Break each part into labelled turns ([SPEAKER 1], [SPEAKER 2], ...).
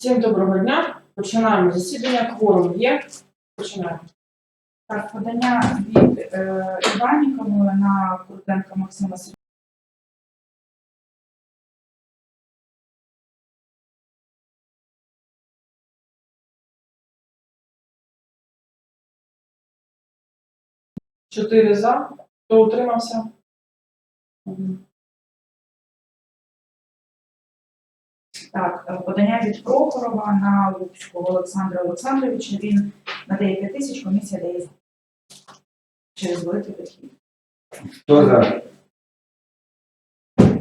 [SPEAKER 1] Всім доброго дня. Починаємо засідання. Кворум є. Починаємо.
[SPEAKER 2] Так, подання від е, Іваннікової на Крутенка Максима Сергійовича.
[SPEAKER 1] Чотири за. Хто утримався?
[SPEAKER 2] Так, е, подання від Прохорова на Лупського Олександра Олександровича. Він надає 5 тисяч, комісія дає через великий дохід.
[SPEAKER 3] Хто за?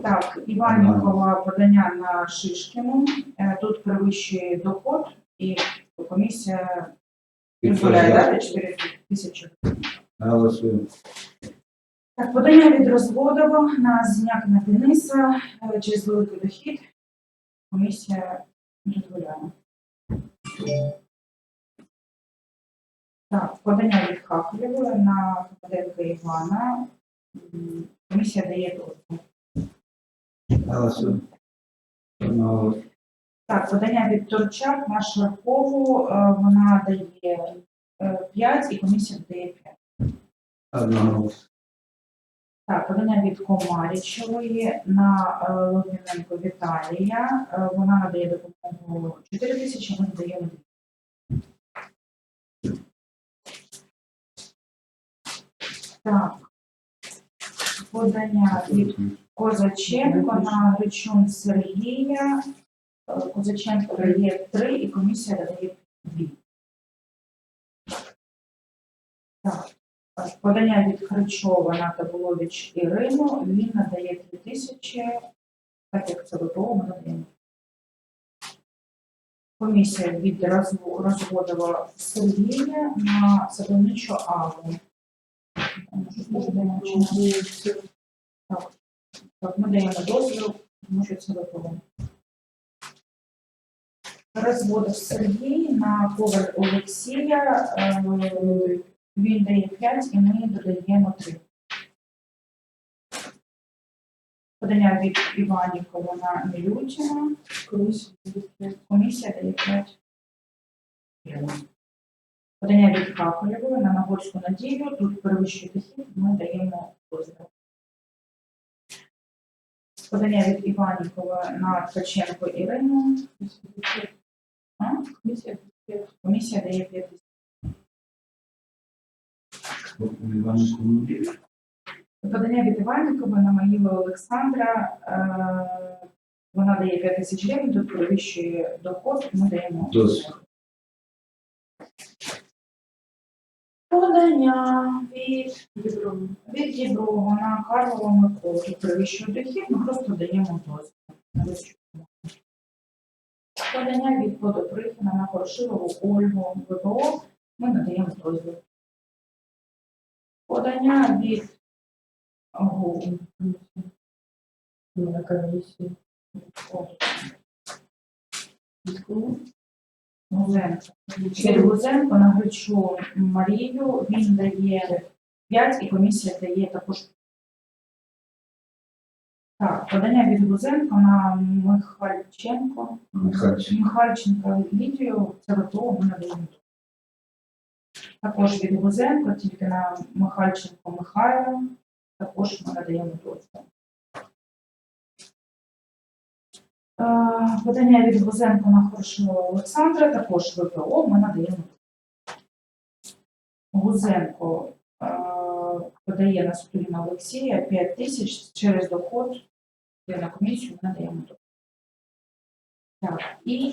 [SPEAKER 2] Так, Іваннікова подання на Шишкіну. Е, Тут перевищує доход і комісія дозволяє дати 4 тисячі.
[SPEAKER 3] Голосуємо.
[SPEAKER 2] Так, подання від Розводова на Зінякина Дениса е, через великий дохід. Комісія дозволяє. Так, подання від Хахлєвої на Попаденка Івана. Комісія дає дозвіл. Так, подання від Торчак на Шаркову. е, Вона дає 5 і комісія дає 5.
[SPEAKER 3] Одного.
[SPEAKER 2] Так, подання від Комарічевої на е, Логвиненко Віталія. Е, Вона надає допомогу 4 тисячі, ми надаємо 2. Так. Подання від Козаченко на Гречун Сергія. Е, Козаченко дає 3 і комісія дає 2. Так. Подання від Хричова на Табулович Ірину. Він надає 3 тисячі. Так як це ВПО, ми надаємо. Комісія від Розв- Розводова Сергія на Садовничу Аву. Так. Так, ми даємо дозвіл, тому що це ВПО. Розводов Сергій на коваль Олексія. е, Він дає 5 і ми додаємо 3. Подання від Іванікова на Мілютіна. Комісія дає 5. Подання від Кахолєвої на Нагорську надію. Тут перевищує дохід, ми даємо дозвіл. Подання від Іванікова на Ткаченко Ірину. Комісія дає 5 тисяч. Подання від Іванникова на Маїла Олександра. Е, вона дає 5 тисяч гривень, тут перевищує доход, ми даємо. Подання від від Діброва на Карлова Миколу. Тут перевищує дохід, ми просто даємо дозвіл. Подання від Водоприхина на Коршилову Ольгу ВПО. Ми надаємо дозвіл. Подання від ОГУ.
[SPEAKER 1] На комісії.
[SPEAKER 2] Гузенко. Від Гузенко на Гречу Марію. Він дає 5 і комісія дає також. Так, подання від Гузенко на Михальченко.
[SPEAKER 3] Михайлович.
[SPEAKER 2] Михальченка Лідію, це ВПО ми надаємо. Також від Гузенко, тільки на Михальченко Михайла, також ми надаємо. Е, Подання від Гузенко на Хорошого Олександра, також ВПО ми надаємо. Гузенко е, подає на Сутуліна Олексія 5 тисяч через доход на комісію ми надаємо дозвіл. Так, і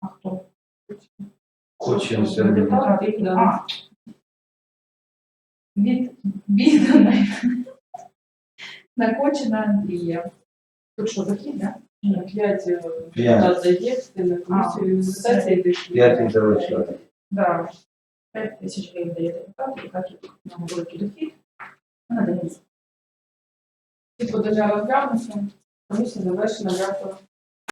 [SPEAKER 2] а хто?
[SPEAKER 3] Хочемо.
[SPEAKER 1] Депутат від
[SPEAKER 2] А. Від відданої Накочена Андрія. Тут що, дохід, да?
[SPEAKER 1] П'ять е,
[SPEAKER 3] П'ять.
[SPEAKER 1] депутат дає, на комісію імунізації йдеш.
[SPEAKER 3] П'ятий залишили.
[SPEAKER 2] Да. 5 тисяч гривень дає депутат, і так як у великий дохід, надаємо.
[SPEAKER 1] Ці подання розглянуться. Комісія завершена. Дякую.